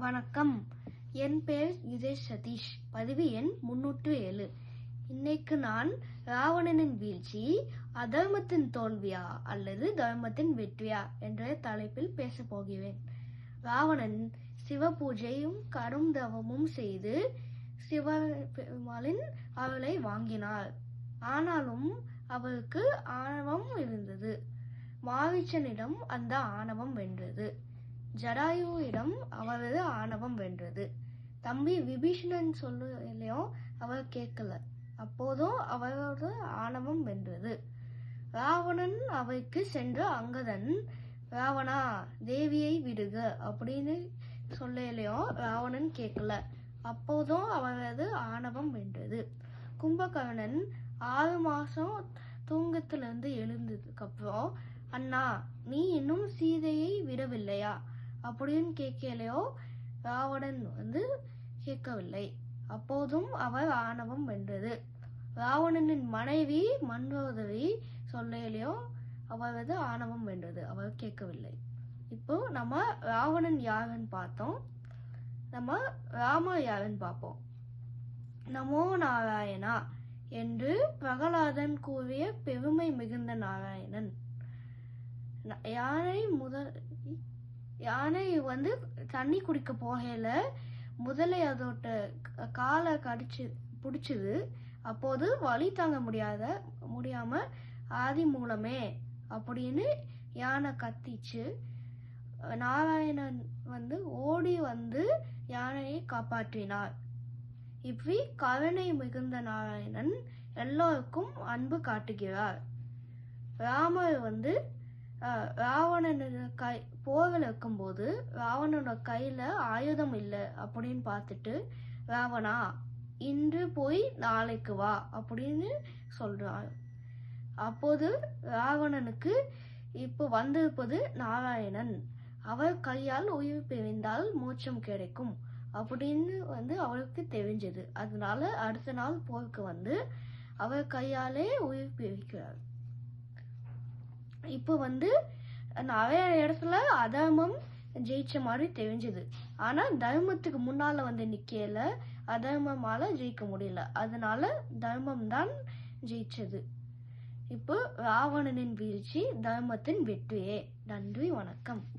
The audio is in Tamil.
வணக்கம். என் பெயர் யுதேஷ் சதீஷ். பதிவு எண் முன்னூற்று ஏழு. இன்னைக்கு நான் ராவணனின் வீழ்ச்சி அதர்மத்தின் தோல்வியா அல்லது தர்மத்தின் வெற்றியா என்ற தலைப்பில் பேசப் போகிறேன். ராவணன் சிவ பூஜையும் கடும் தவமும் செய்து சிவபெருமாளின் அவளை வாங்கினார் ஆனாலும் அவருக்கு ஆணவம் இருந்தது. மாவிச்சனிடம் அந்த ஆணவம் வென்றது. ஜடாயுவிடம் அவரது ஆணவம் வென்றது. தம்பி விபீஷணன் சொல்லையும் அவர் கேட்கல. அப்போதும் அவரது ஆணவம் வென்றது. ராவணன் அவைக்கு சென்ற அங்கதன் ராவணா தேவியை விடுக அப்படின்னு சொல்லையிலையும் ராவணன் கேட்கல. அப்போதும் அவரது ஆணவம் வென்றது. கும்பகர்ணன் ஆறு மாசம் தூங்கத்திலிருந்து எழுந்ததுக்கு அப்புறம் அண்ணா நீ இன்னும் சீதையை விடவில்லையா? அப்படின்னு கேட்கலையோ? ராவணன் வந்து கேட்கவில்லை. அப்போதும் அவர் ஆணவம் வென்றது. ராவணனின் மனைவி மன்வோதரி சொல்லையிலையோ அவரது ஆணவம் வென்றது. அவர் கேட்கவில்லை. இப்போ நம்ம ராவணன் யாருன்னு பார்த்தோம். நம்ம ராமர் யாருன்னு பார்ப்போம். நமோ நாராயணா என்று பிரகலாதன் கூறிய பெருமை மிகுந்த நாராயணன். யானை முதல் யானை வந்து தண்ணி குடிக்க போகையில முதலை அதோட காலை கடிச்சு பிடிச்சது. அப்போது வழி தாங்க முடியாத முடியாம ஆதி மூலமே அப்படின்னு யானை கத்திச்சு நாராயணன் வந்து ஓடி வந்து யானையை காப்பாற்றினார். இப்படி கருணை மிகுந்த நாராயணன் எல்லோருக்கும் அன்பு காட்டுகிறார். ராமர் வந்து ராவணன் கை போரில் இருக்கும்போது ராவணனோட கையில ஆயுதம் இல்லை அப்படின்னு பார்த்துட்டு ராவணா இன்று போய் நாளைக்கு வா அப்படின்னு சொல்கிறான் அப்போது ராவணனுக்கு இப்போ வந்திருப்பது நாராயணன். அவர் கையால் உயிர் பிரிந்தால் மோட்சம் கிடைக்கும் அப்படின்னு வந்து அவருக்கு தெரிஞ்சது. அதனால அடுத்த நாள் போருக்கு வந்து அவர் கையாலே உயிர் பிரிக்கிறார் இப்போ வந்து நிறைய இடத்துல அதர்மம் ஜெயிச்ச மாதிரி தெரிஞ்சது. ஆனா தர்மத்துக்கு முன்னால வந்து நிக்கல. அதர்மமால ஜெயிக்க முடியல. அதனால தர்மம் தான் ஜெயிச்சது. இப்போ ராவணனின் வீழ்ச்சி தர்மத்தின் வெற்றியே. நன்றி வணக்கம்.